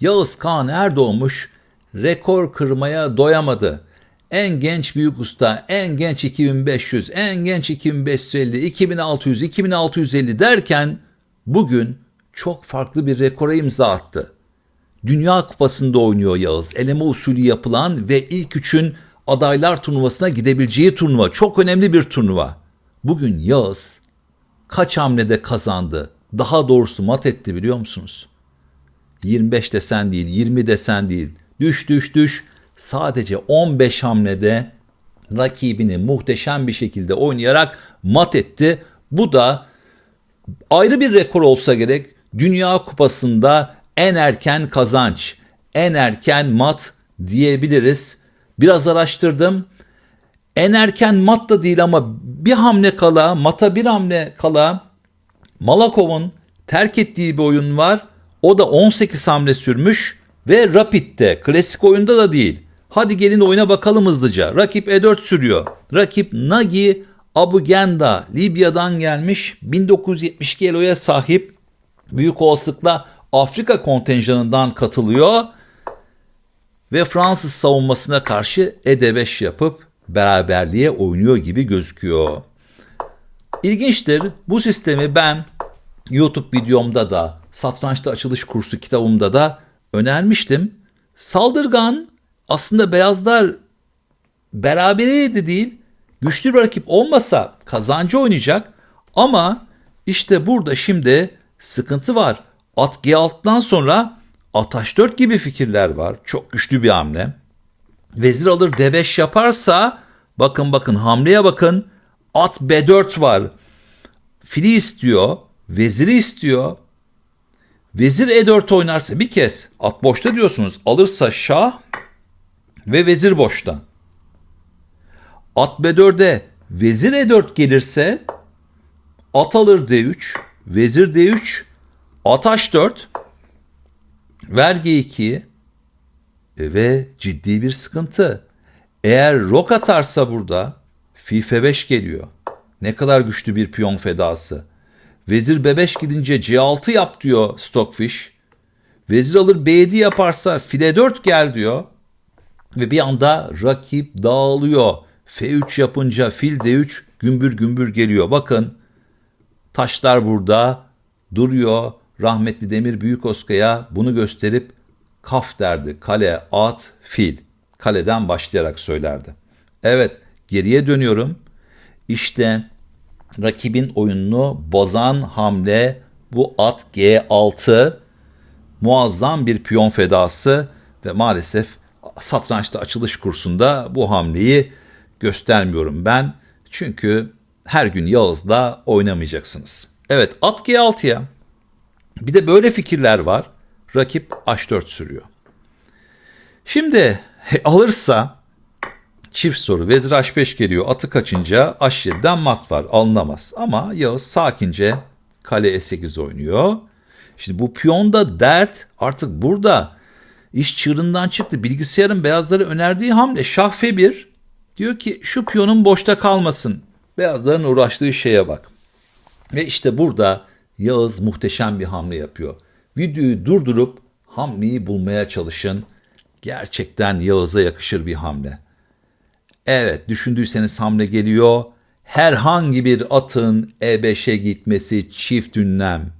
Yağız Kağan Erdoğmuş rekor kırmaya doyamadı. En genç büyük usta, en genç 2500, en genç 2550, 2600, 2650 derken bugün çok farklı bir rekora imza attı. Dünya Kupası'nda oynuyor Yağız. Eleme usulü yapılan ve ilk üçün adaylar turnuvasına gidebileceği turnuva. Çok önemli bir turnuva. Bugün Yağız kaç hamlede kazandı? Daha doğrusu mat etti biliyor musunuz? 25 desen değil, 20 desen değil. Düş düş düş. Sadece 15 hamlede rakibini muhteşem bir şekilde oynayarak mat etti. Bu da ayrı bir rekor olsa gerek. Dünya Kupası'nda en erken kazanç, en erken mat diyebiliriz. Biraz araştırdım. En erken mat da değil ama bir hamle kala, mata bir hamle kala Malakov'un terk ettiği bir oyun var. O da 18 hamle sürmüş ve Rapid'de, klasik oyunda da değil. Hadi gelin oyuna bakalım hızlıca. Rakip E4 sürüyor. Rakip Nagi Abugenda Libya'dan gelmiş 1972 eloya sahip büyük olasılıkla Afrika kontenjanından katılıyor ve Fransız savunmasına karşı E5 yapıp beraberliğe oynuyor gibi gözüküyor. İlginçtir bu sistemi ben YouTube videomda da satrançta açılış kursu kitabımda da önermiştim. Saldırgan aslında beyazlar beraberiydi değil güçlü bir rakip olmasa kazancı oynayacak ama işte burada şimdi sıkıntı var. At G6'dan sonra at H4 gibi fikirler var. Çok güçlü bir hamle. Vezir alır D5 yaparsa bakın bakın hamleye bakın. At B4 var. Fili istiyor. Veziri istiyor. Vezir E4 oynarsa bir kez at boşta diyorsunuz. Alırsa şah ve vezir boşta. At B4'e vezir E4 gelirse at alır D3, vezir D3, at H4, ver G2 ve ciddi bir sıkıntı. Eğer rok atarsa burada fi F5 geliyor. Ne kadar güçlü bir piyon fedası. Vezir B5 gidince C6 yap diyor Stockfish. Vezir alır B7 yaparsa file 4 gel diyor. Ve bir anda rakip dağılıyor. F3 yapınca fil D3 gümbür gümbür geliyor. Bakın taşlar burada duruyor. Rahmetli Demir Büyükoskaya bunu gösterip kaf derdi. Kale, at, fil. Kaleden başlayarak söylerdi. Evet geriye dönüyorum. İşte rakibin oyununu bozan hamle bu at G6 muazzam bir piyon fedası ve maalesef satrançta açılış kursunda bu hamleyi göstermiyorum ben. Çünkü her gün Yağız'la oynamayacaksınız. Evet at G6'ya bir de böyle fikirler var. Rakip H4 sürüyor. Şimdi alırsa çift soru vezir H5 geliyor. Atı kaçınca H7'den mat var alınamaz. Ama Yağız sakince kale E8 oynuyor. Şimdi bu piyonda dert artık burada iş çığırından çıktı. Bilgisayarın beyazları önerdiği hamle şah F1 diyor ki şu piyonun boşta kalmasın. Beyazların uğraştığı şeye bak. Ve işte burada Yağız muhteşem bir hamle yapıyor. Videoyu durdurup hamleyi bulmaya çalışın. Gerçekten Yağız'a yakışır bir hamle. Evet düşündüyseniz hamle geliyor. Herhangi bir atın E5'e gitmesi çift ünlem.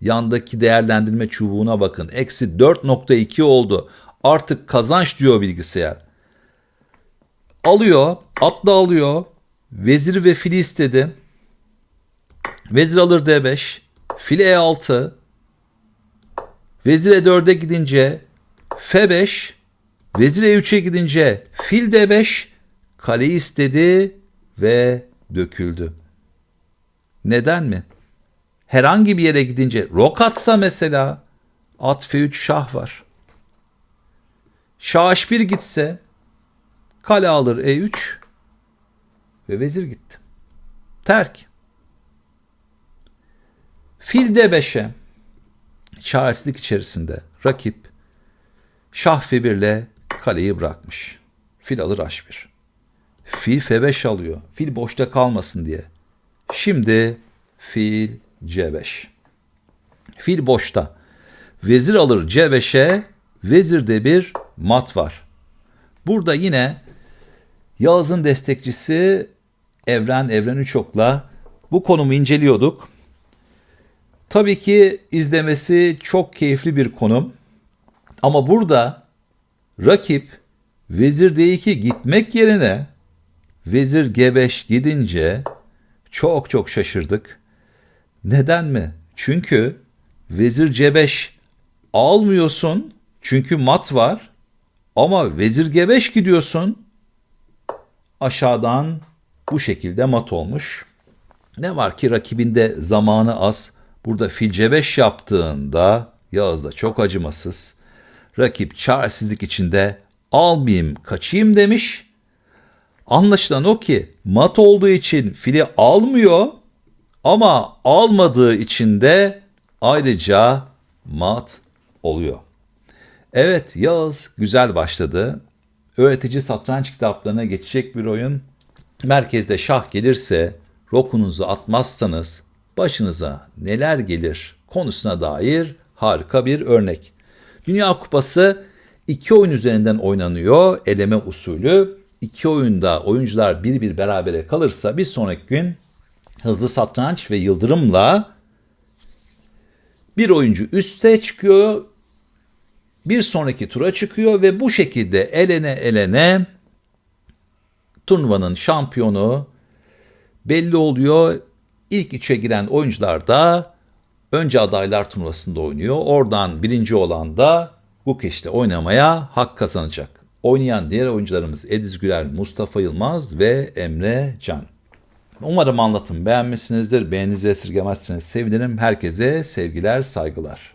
Yandaki değerlendirme çubuğuna bakın. Eksi 4.2 oldu. Artık kazanç diyor bilgisayar. Alıyor. Atla alıyor. Vezir ve fili istedi. Vezir alır D5. Fil E6. Vezir E4'e gidince F5. Vezir E3'e gidince fil D5. Kaleyi istedi ve döküldü. Neden mi? Herhangi bir yere gidince rok atsa mesela at F3 şah var. Şah H1 gitse kale alır E3 ve vezir gitti. Terk. Fil D5'e çaresizlik içerisinde rakip şah F1 ile kaleyi bırakmış. Fil alır H1. Fil F5 alıyor. Fil boşta kalmasın diye. Şimdi fil C5. Fil boşta. vezir alır C5'e, vezirde bir mat var. Burada yine Yağız'ın destekçisi Evren, Evren Üçok'la bu konumu inceliyorduk. Tabii ki izlemesi çok keyifli bir konum. Ama burada rakip vezir D2 gitmek yerine vezir G5 gidince çok çok şaşırdık. Neden mi? Çünkü vezir C5 almıyorsun çünkü mat var ama vezir G5 gidiyorsun aşağıdan bu şekilde mat olmuş. Ne var ki rakibinde zamanı az. Burada fil C5 yaptığında Yağız da çok acımasız. Rakip çaresizlik içinde almayayım kaçayım demiş. Anlaşılan o ki mat olduğu için fili almıyor ama almadığı için de ayrıca mat oluyor. Evet Yağız güzel başladı. Öğretici satranç kitaplarına geçecek bir oyun. Merkezde şah gelirse rokunuzu atmazsanız başınıza neler gelir konusuna dair harika bir örnek. Dünya Kupası iki oyun üzerinden oynanıyor eleme usulü. İki oyunda oyuncular bir bir berabere kalırsa bir sonraki gün hızlı satranç ve yıldırımla bir oyuncu üste çıkıyor, bir sonraki tura çıkıyor ve bu şekilde elene elene turnuvanın şampiyonu belli oluyor. İlk üçe giren oyuncular da önce adaylar turnuvasında oynuyor. Oradan birinci olan da Gukeş'te oynamaya hak kazanacak. Oynayan diğer oyuncularımız Ediz Güler, Mustafa Yılmaz ve Emre Can. Umarım anlatım beğenmişsinizdir. Beğeninizi esirgemezseniz sevinirim. Herkese sevgiler, saygılar.